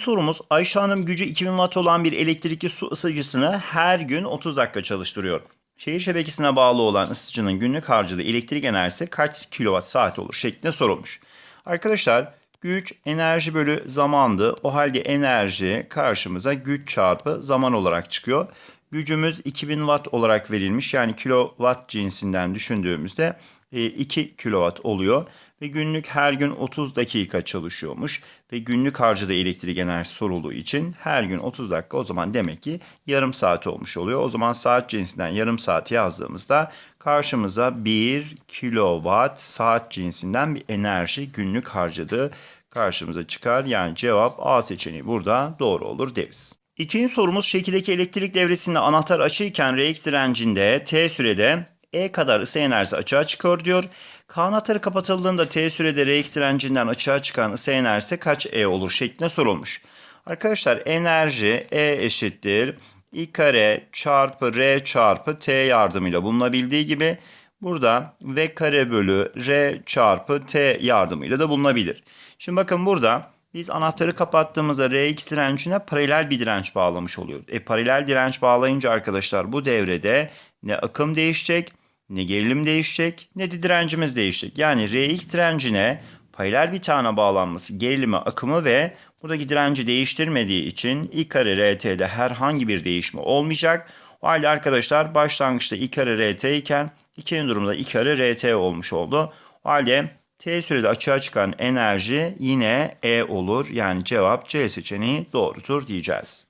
Sorumuz Ayşe Hanım gücü 2000 watt olan bir elektrikli su ısıtıcısını her gün 30 dakika çalıştırıyor. Şehir şebekesine bağlı olan ısıtıcının günlük harcadığı elektrik enerjisi kaç kilowatt saat olur şeklinde sorulmuş. Arkadaşlar güç enerji bölü zamandı. O halde enerji karşımıza güç çarpı zaman olarak çıkıyor. Gücümüz 2000 watt olarak verilmiş. Yani kilowatt cinsinden düşündüğümüzde e, 2 kilowatt oluyor. Ve günlük her gün 30 dakika çalışıyormuş. Ve günlük harcadığı elektrik enerjisi sorulduğu için her gün 30 dakika o zaman demek ki yarım saat olmuş oluyor. O zaman saat cinsinden yarım saat yazdığımızda karşımıza 1 kilowatt saat cinsinden bir enerji günlük harcadığı karşımıza çıkar. Yani cevap A seçeneği burada doğru olur deriz. İkinci sorumuz şekildeki elektrik devresinde anahtar açıyken Rx direncinde T sürede E kadar ısı enerjisi açığa çıkıyor diyor. K anahtarı kapatıldığında T sürede Rx direncinden açığa çıkan ısı enerjisi kaç E olur şeklinde sorulmuş. Arkadaşlar enerji E eşittir I kare çarpı R çarpı T yardımıyla bulunabildiği gibi burada V kare bölü R çarpı T yardımıyla da bulunabilir. Şimdi bakın burada biz anahtarı kapattığımızda Rx direncine paralel bir direnç bağlamış oluyoruz. E paralel direnç bağlayınca arkadaşlar bu devrede ne akım değişecek, ne gerilim değişecek, ne de direncimiz değişecek. Yani Rx direncine paralel bir tane bağlanması gerilimi, akımı ve buradaki direnci değiştirmediği için I kare RT'de herhangi bir değişme olmayacak. O halde arkadaşlar başlangıçta I kare RT iken ikinci durumda I kare RT olmuş oldu. O halde T sürede açığa çıkan enerji yine E olur. Yani cevap C seçeneği doğrudur diyeceğiz.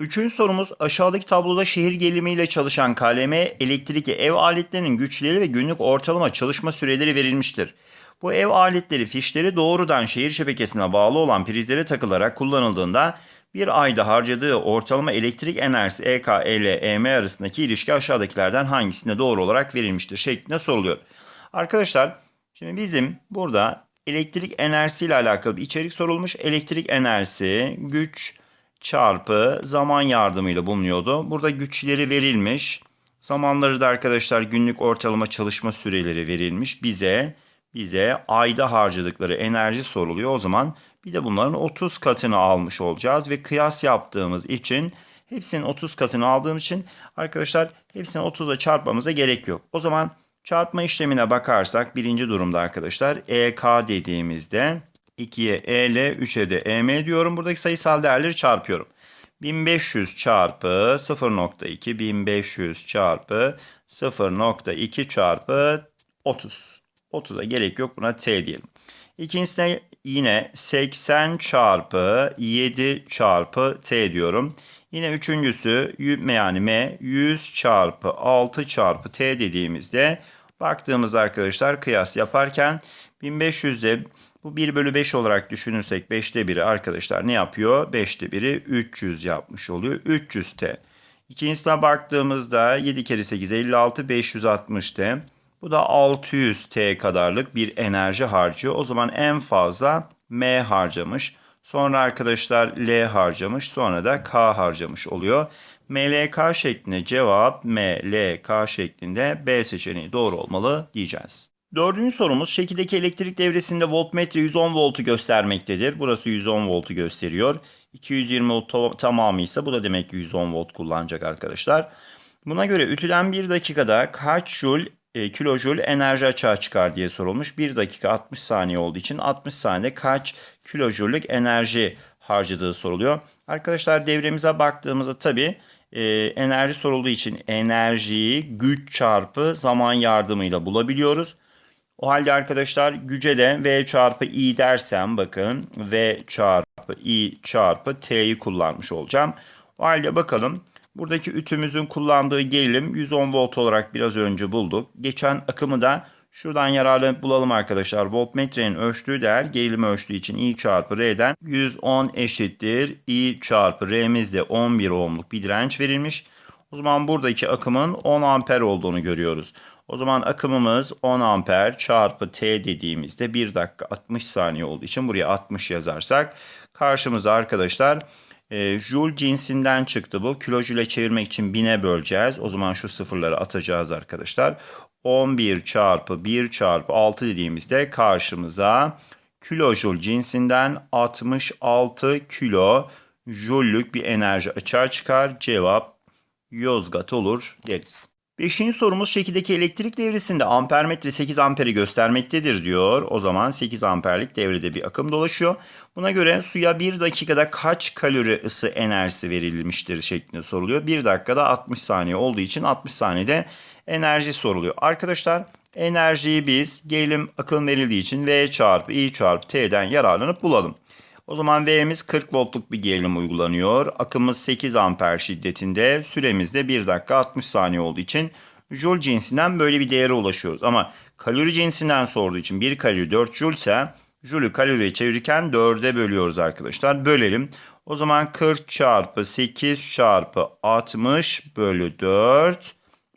Üçüncü sorumuz aşağıdaki tabloda şehir gelimiyle çalışan KLM elektrikli ev aletlerinin güçleri ve günlük ortalama çalışma süreleri verilmiştir. Bu ev aletleri fişleri doğrudan şehir şebekesine bağlı olan prizlere takılarak kullanıldığında bir ayda harcadığı ortalama elektrik enerjisi E EK EM arasındaki ilişki aşağıdakilerden hangisine doğru olarak verilmiştir şeklinde soruluyor. Arkadaşlar Şimdi bizim burada elektrik enerjisiyle alakalı bir içerik sorulmuş. Elektrik enerjisi güç çarpı zaman yardımıyla bulunuyordu. Burada güçleri verilmiş. Zamanları da arkadaşlar günlük ortalama çalışma süreleri verilmiş. Bize bize ayda harcadıkları enerji soruluyor. O zaman bir de bunların 30 katını almış olacağız ve kıyas yaptığımız için hepsinin 30 katını aldığım için arkadaşlar hepsini 30'a çarpmamıza gerek yok. O zaman Çarpma işlemine bakarsak birinci durumda arkadaşlar EK dediğimizde 2'ye E ile 3'e de EM diyorum. Buradaki sayısal değerleri çarpıyorum. 1500 çarpı 0.2 1500 çarpı 0.2 çarpı 30. 30'a gerek yok buna T diyelim. İkincisine yine 80 çarpı 7 çarpı T diyorum. Yine üçüncüsü yani M 100 çarpı 6 çarpı T dediğimizde baktığımızda arkadaşlar kıyas yaparken 1500'de bu 1 bölü 5 olarak düşünürsek 5'te 1'i arkadaşlar ne yapıyor? 5'te 1'i 300 yapmış oluyor. 300 T. İkincisine baktığımızda 7 kere 8 56 560 T. Bu da 600 T kadarlık bir enerji harcıyor. O zaman en fazla M harcamış. Sonra arkadaşlar L harcamış. Sonra da K harcamış oluyor. MLK şeklinde cevap MLK şeklinde B seçeneği doğru olmalı diyeceğiz. Dördüncü sorumuz şekildeki elektrik devresinde voltmetre 110 voltu göstermektedir. Burası 110 voltu gösteriyor. 220 volt tamamı bu da demek ki 110 volt kullanacak arkadaşlar. Buna göre ütülen bir dakikada kaç joule e, kilojoule enerji açığa çıkar diye sorulmuş. 1 dakika 60 saniye olduğu için 60 saniyede kaç kilojoule'lük enerji harcadığı soruluyor. Arkadaşlar devremize baktığımızda tabii e, enerji sorulduğu için enerjiyi güç çarpı zaman yardımıyla bulabiliyoruz. O halde arkadaşlar güce de V çarpı I dersem bakın V çarpı I çarpı T'yi kullanmış olacağım. O halde bakalım buradaki ütümüzün kullandığı gerilim 110 volt olarak biraz önce bulduk. Geçen akımı da şuradan yararlı bulalım arkadaşlar. Voltmetrenin ölçtüğü değer gerilimi ölçtüğü için I çarpı R'den 110 eşittir. I çarpı R'miz de 11 ohmluk bir direnç verilmiş. O zaman buradaki akımın 10 amper olduğunu görüyoruz. O zaman akımımız 10 amper çarpı t dediğimizde 1 dakika 60 saniye olduğu için buraya 60 yazarsak karşımıza arkadaşlar e, joule cinsinden çıktı bu. Kilojule çevirmek için bine böleceğiz. O zaman şu sıfırları atacağız arkadaşlar. 11 çarpı 1 çarpı 6 dediğimizde karşımıza kilojoule cinsinden 66 kilo joul'lük bir enerji açığa çıkar. Cevap Yozgat olur deriz. Beşinci sorumuz şekildeki elektrik devresinde ampermetre 8 amperi göstermektedir diyor. O zaman 8 amperlik devrede bir akım dolaşıyor. Buna göre suya 1 dakikada kaç kalori ısı enerjisi verilmiştir şeklinde soruluyor. 1 dakikada 60 saniye olduğu için 60 saniyede enerji soruluyor. Arkadaşlar enerjiyi biz gerilim akım verildiği için V çarpı I çarpı T'den yararlanıp bulalım. O zaman V'miz 40 voltluk bir gerilim uygulanıyor. Akımız 8 amper şiddetinde. Süremiz de 1 dakika 60 saniye olduğu için Joule cinsinden böyle bir değere ulaşıyoruz. Ama kalori cinsinden sorduğu için 1 kalori 4 Joule ise Joule'ü kaloriye çevirirken 4'e bölüyoruz arkadaşlar. Bölelim. O zaman 40 çarpı 8 çarpı 60 bölü 4.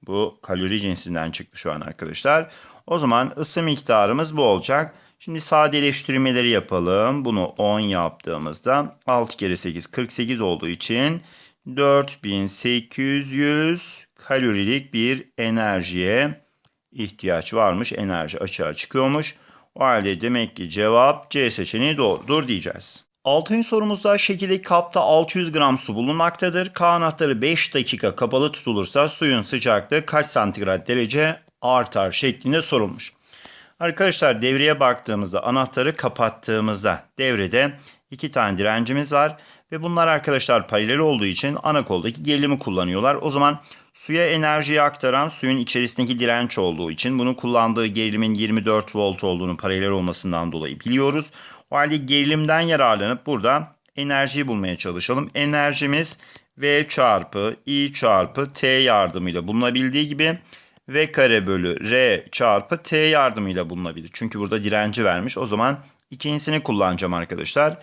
Bu kalori cinsinden çıktı şu an arkadaşlar. O zaman ısı miktarımız bu olacak. Şimdi sadeleştirmeleri yapalım. Bunu 10 yaptığımızda 6 kere 8 48 olduğu için 4800 kalorilik bir enerjiye ihtiyaç varmış. Enerji açığa çıkıyormuş. O halde demek ki cevap C seçeneği doğrudur diyeceğiz. Altıncı sorumuzda şekildeki kapta 600 gram su bulunmaktadır. K anahtarı 5 dakika kapalı tutulursa suyun sıcaklığı kaç santigrat derece artar şeklinde sorulmuş. Arkadaşlar devreye baktığımızda anahtarı kapattığımızda devrede iki tane direncimiz var. Ve bunlar arkadaşlar paralel olduğu için ana koldaki gerilimi kullanıyorlar. O zaman suya enerjiyi aktaran suyun içerisindeki direnç olduğu için bunu kullandığı gerilimin 24 volt olduğunu paralel olmasından dolayı biliyoruz. O halde gerilimden yararlanıp burada enerjiyi bulmaya çalışalım. Enerjimiz V çarpı I çarpı T yardımıyla bulunabildiği gibi V kare bölü R çarpı T yardımıyla bulunabilir. Çünkü burada direnci vermiş. O zaman ikincisini kullanacağım arkadaşlar.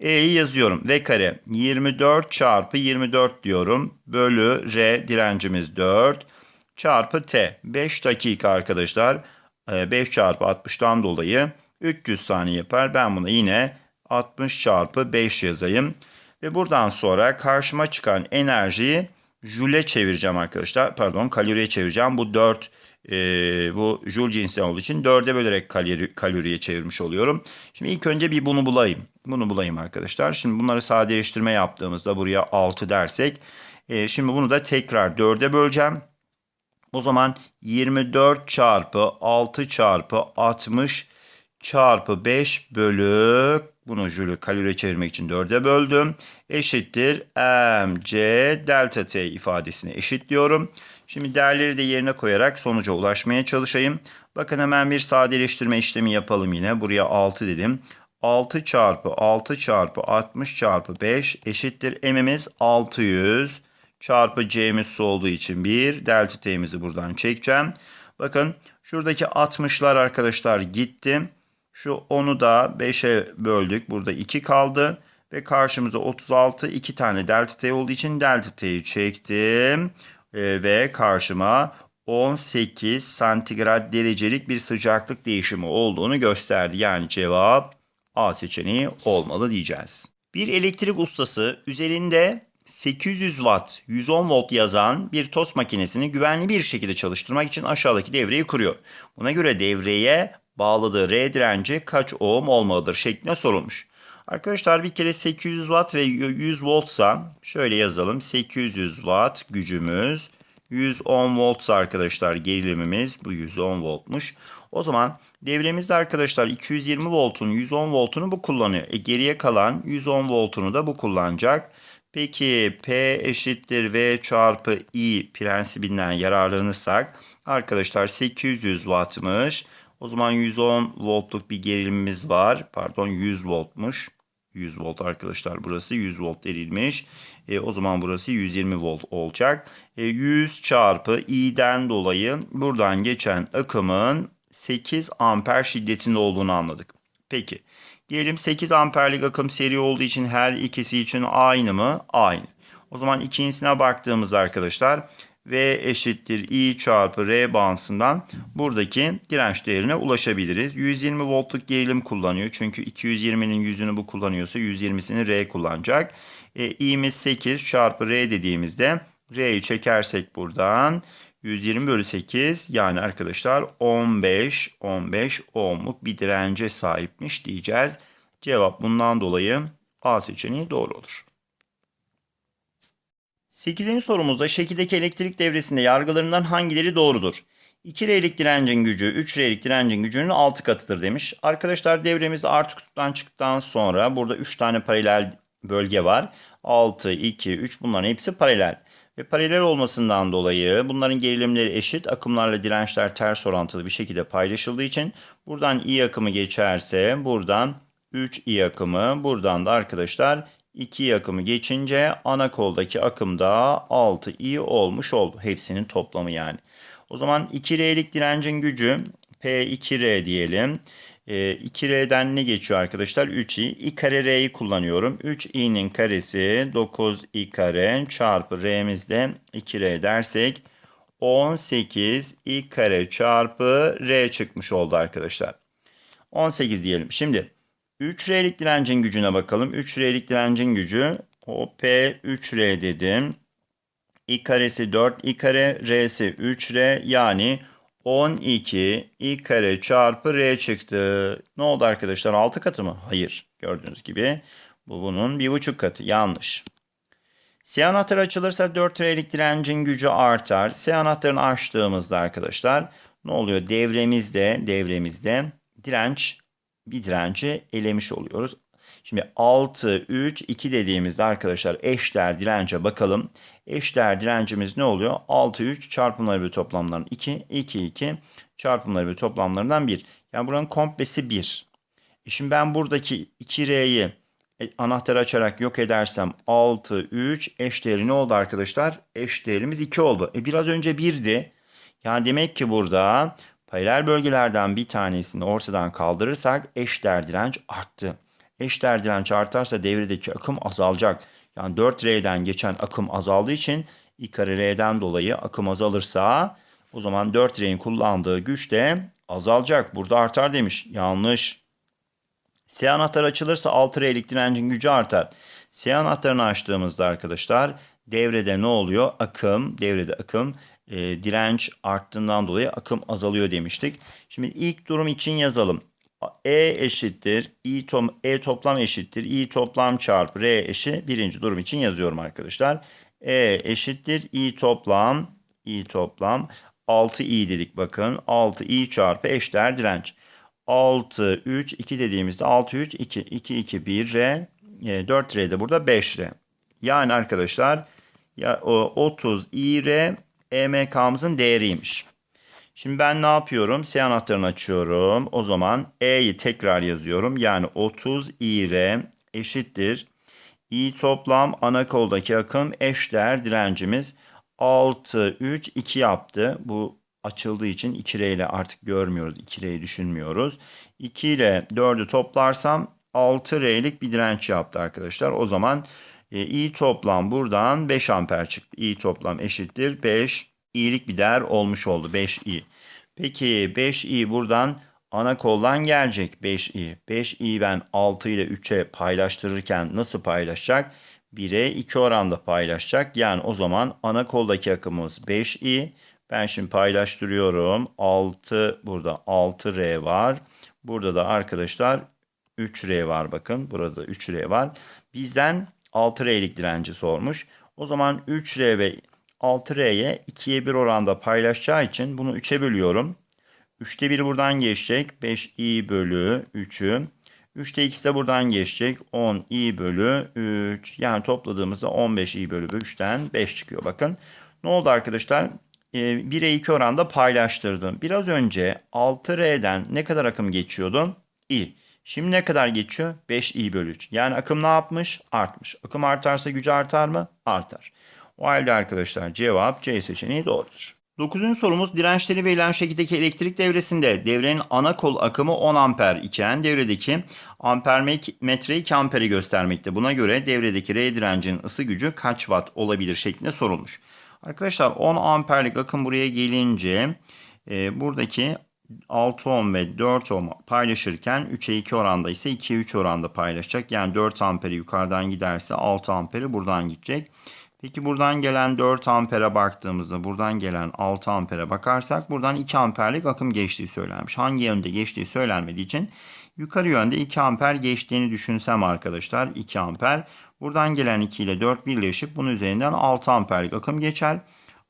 E'yi yazıyorum. V kare 24 çarpı 24 diyorum. Bölü R direncimiz 4 çarpı T. 5 dakika arkadaşlar. 5 çarpı 60'tan dolayı 300 saniye yapar. Ben bunu yine 60 çarpı 5 yazayım. Ve buradan sonra karşıma çıkan enerjiyi Joule'e çevireceğim arkadaşlar. Pardon kaloriye çevireceğim. Bu 4 e, bu Joule cinsinden olduğu için 4'e bölerek kalori, kaloriye çevirmiş oluyorum. Şimdi ilk önce bir bunu bulayım. Bunu bulayım arkadaşlar. Şimdi bunları sadeleştirme yaptığımızda buraya 6 dersek. E, şimdi bunu da tekrar 4'e böleceğim. O zaman 24 çarpı 6 çarpı 60 çarpı 5 bölü bunu jülü kaloriye çevirmek için 4'e böldüm. Eşittir mc delta t ifadesine eşitliyorum. Şimdi değerleri de yerine koyarak sonuca ulaşmaya çalışayım. Bakın hemen bir sadeleştirme işlemi yapalım yine. Buraya 6 dedim. 6 çarpı 6 çarpı 60 çarpı 5 eşittir m'imiz 600 çarpı c'miz su olduğu için 1 delta t'mizi buradan çekeceğim. Bakın şuradaki 60'lar arkadaşlar gitti. Şu 10'u da 5'e böldük. Burada 2 kaldı. Ve karşımıza 36 2 tane delta t olduğu için delta t'yi çektim. Ee, ve karşıma 18 santigrat derecelik bir sıcaklık değişimi olduğunu gösterdi. Yani cevap A seçeneği olmalı diyeceğiz. Bir elektrik ustası üzerinde 800 watt 110 volt yazan bir tost makinesini güvenli bir şekilde çalıştırmak için aşağıdaki devreyi kuruyor. Buna göre devreye bağladığı R direnci kaç ohm olmalıdır şeklinde sorulmuş. Arkadaşlar bir kere 800 watt ve 100 voltsa şöyle yazalım. 800 watt gücümüz 110 voltsa arkadaşlar gerilimimiz bu 110 voltmuş. O zaman devremizde arkadaşlar 220 voltun 110 voltunu bu kullanıyor. E geriye kalan 110 voltunu da bu kullanacak. Peki P eşittir V çarpı I prensibinden yararlanırsak arkadaşlar 800 wattmış. O zaman 110 voltluk bir gerilimimiz var. Pardon 100 voltmuş. 100 volt arkadaşlar burası 100 volt verilmiş. E, o zaman burası 120 volt olacak. E, 100 çarpı i'den dolayı buradan geçen akımın 8 amper şiddetinde olduğunu anladık. Peki diyelim 8 amperlik akım seri olduğu için her ikisi için aynı mı? Aynı. O zaman ikincisine baktığımızda arkadaşlar V eşittir I çarpı R bağıntısından buradaki direnç değerine ulaşabiliriz. 120 voltluk gerilim kullanıyor. Çünkü 220'nin yüzünü bu kullanıyorsa 120'sini R kullanacak. E, I'miz 8 çarpı R dediğimizde R'yi çekersek buradan 120 bölü 8 yani arkadaşlar 15 15 ohmluk bir dirence sahipmiş diyeceğiz. Cevap bundan dolayı A seçeneği doğru olur. 8. sorumuzda şekildeki elektrik devresinde yargılarından hangileri doğrudur? 2 R'lik direncin gücü 3 R'lik direncin gücünün 6 katıdır demiş. Arkadaşlar devremiz artı kutuptan çıktıktan sonra burada 3 tane paralel bölge var. 6, 2, 3 bunların hepsi paralel. Ve paralel olmasından dolayı bunların gerilimleri eşit, akımlarla dirençler ters orantılı bir şekilde paylaşıldığı için buradan I akımı geçerse buradan 3 I akımı, buradan da arkadaşlar 2 I akımı geçince ana koldaki akım da 6 I olmuş oldu. Hepsinin toplamı yani. O zaman 2R'lik direncin gücü P2R diyelim. E, 2R'den ne geçiyor arkadaşlar? 3i. i kare R'yi kullanıyorum. 3i'nin karesi 9i kare çarpı R'miz de 2R dersek 18 i kare çarpı R çıkmış oldu arkadaşlar. 18 diyelim. Şimdi 3R'lik direncin gücüne bakalım. 3R'lik direncin gücü o P 3R dedim. i karesi 4 i kare R'si 3R yani 12 i kare çarpı r çıktı. Ne oldu arkadaşlar? 6 katı mı? Hayır. Gördüğünüz gibi bu bunun bir buçuk katı. Yanlış. S anahtarı açılırsa 4 R'lik direncin gücü artar. S anahtarını açtığımızda arkadaşlar ne oluyor? Devremizde, devremizde direnç bir direnci elemiş oluyoruz. Şimdi 6, 3, 2 dediğimizde arkadaşlar eşdeğer dirence bakalım. Eşdeğer direncimiz ne oluyor? 6, 3 çarpımları ve toplamlarından 2, 2, 2 çarpımları ve toplamlarından 1. Yani buranın komplesi 1. E şimdi ben buradaki 2R'yi anahtarı açarak yok edersem 6, 3 eşdeğeri ne oldu arkadaşlar? Eşdeğerimiz 2 oldu. E biraz önce 1'di. Yani demek ki burada paralel bölgelerden bir tanesini ortadan kaldırırsak eşdeğer direnç arttı. Eşdeğer direnç artarsa devredeki akım azalacak. Yani 4R'den geçen akım azaldığı için I kare R'den dolayı akım azalırsa o zaman 4R'nin kullandığı güç de azalacak. Burada artar demiş. Yanlış. S anahtarı açılırsa 6R'lik direncin gücü artar. S anahtarını açtığımızda arkadaşlar devrede ne oluyor? Akım, devrede akım e, direnç arttığından dolayı akım azalıyor demiştik. Şimdi ilk durum için yazalım. E eşittir I to E toplam eşittir I toplam çarpı R eşi birinci durum için yazıyorum arkadaşlar. E eşittir I toplam I toplam 6i dedik bakın 6i çarpı eşdeğer direnç. 6 3 2 dediğimizde 6 3 2 2 2 1 R 4 R de burada 5 R. Yani arkadaşlar ya o 30 i R EMK'mızın değeriymiş. Şimdi ben ne yapıyorum? S anahtarını açıyorum. O zaman E'yi tekrar yazıyorum. Yani 30 İR eşittir. I toplam ana koldaki akım eşdeğer direncimiz 6, 3, 2 yaptı. Bu açıldığı için 2R ile artık görmüyoruz. 2R'yi düşünmüyoruz. 2 ile 4'ü toplarsam 6R'lik bir direnç yaptı arkadaşlar. O zaman I toplam buradan 5 amper çıktı. I toplam eşittir 5 i'lik bir değer olmuş oldu 5i. Peki 5i buradan ana koldan gelecek 5i. 5i ben 6 ile 3'e paylaştırırken nasıl paylaşacak? 1'e 2 oranda paylaşacak. Yani o zaman ana koldaki akımımız 5i. Ben şimdi paylaştırıyorum. 6 burada 6r var. Burada da arkadaşlar 3r var bakın. Burada 3r var. Bizden 6r'lik direnci sormuş. O zaman 3r ve 6R'ye 2'ye 1 oranda paylaşacağı için bunu 3'e bölüyorum. 3'te 1 buradan geçecek. 5i bölü 3'ü. 3'te 2 de buradan geçecek. 10i bölü 3. Yani topladığımızda 15i bölü 3'ten 5 çıkıyor. Bakın ne oldu arkadaşlar? 1'e 2 oranda paylaştırdım. Biraz önce 6R'den ne kadar akım geçiyordu? i. Şimdi ne kadar geçiyor? 5i bölü 3. Yani akım ne yapmış? Artmış. Akım artarsa gücü artar mı? Artar. O halde arkadaşlar cevap C seçeneği doğrudur. 9. sorumuz dirençleri verilen şekildeki elektrik devresinde devrenin ana kol akımı 10 amper iken devredeki amper metre 2 amperi göstermekte. Buna göre devredeki R direncinin ısı gücü kaç watt olabilir şeklinde sorulmuş. Arkadaşlar 10 amperlik akım buraya gelince e, buradaki 6 ohm ve 4 ohm paylaşırken 3'e 2 oranda ise 2'ye 3 oranda paylaşacak. Yani 4 amperi yukarıdan giderse 6 amperi buradan gidecek. Peki buradan gelen 4 ampere baktığımızda buradan gelen 6 ampere bakarsak buradan 2 amperlik akım geçtiği söylenmiş. Hangi yönde geçtiği söylenmediği için yukarı yönde 2 amper geçtiğini düşünsem arkadaşlar 2 amper. Buradan gelen 2 ile 4 birleşip bunun üzerinden 6 amperlik akım geçer.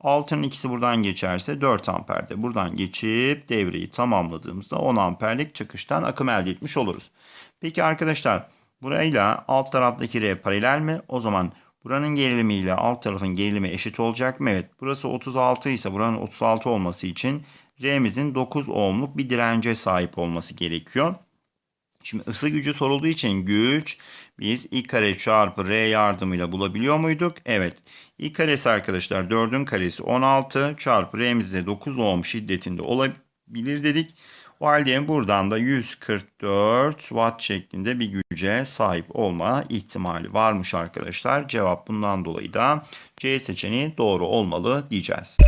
6'nın ikisi buradan geçerse 4 amperde buradan geçip devreyi tamamladığımızda 10 amperlik çıkıştan akım elde etmiş oluruz. Peki arkadaşlar burayla alt taraftaki R paralel mi? O zaman buranın gerilimi ile alt tarafın gerilimi eşit olacak mı? Evet. Burası 36 ise buranın 36 olması için R'mizin 9 ohmluk bir dirence sahip olması gerekiyor. Şimdi ısı gücü sorulduğu için güç biz i kare çarpı r yardımıyla bulabiliyor muyduk? Evet. i karesi arkadaşlar 4'ün karesi 16 çarpı r'miz de 9 ohm şiddetinde olabilir dedik. O halde buradan da 144 watt şeklinde bir güce sahip olma ihtimali varmış arkadaşlar. Cevap bundan dolayı da C seçeneği doğru olmalı diyeceğiz.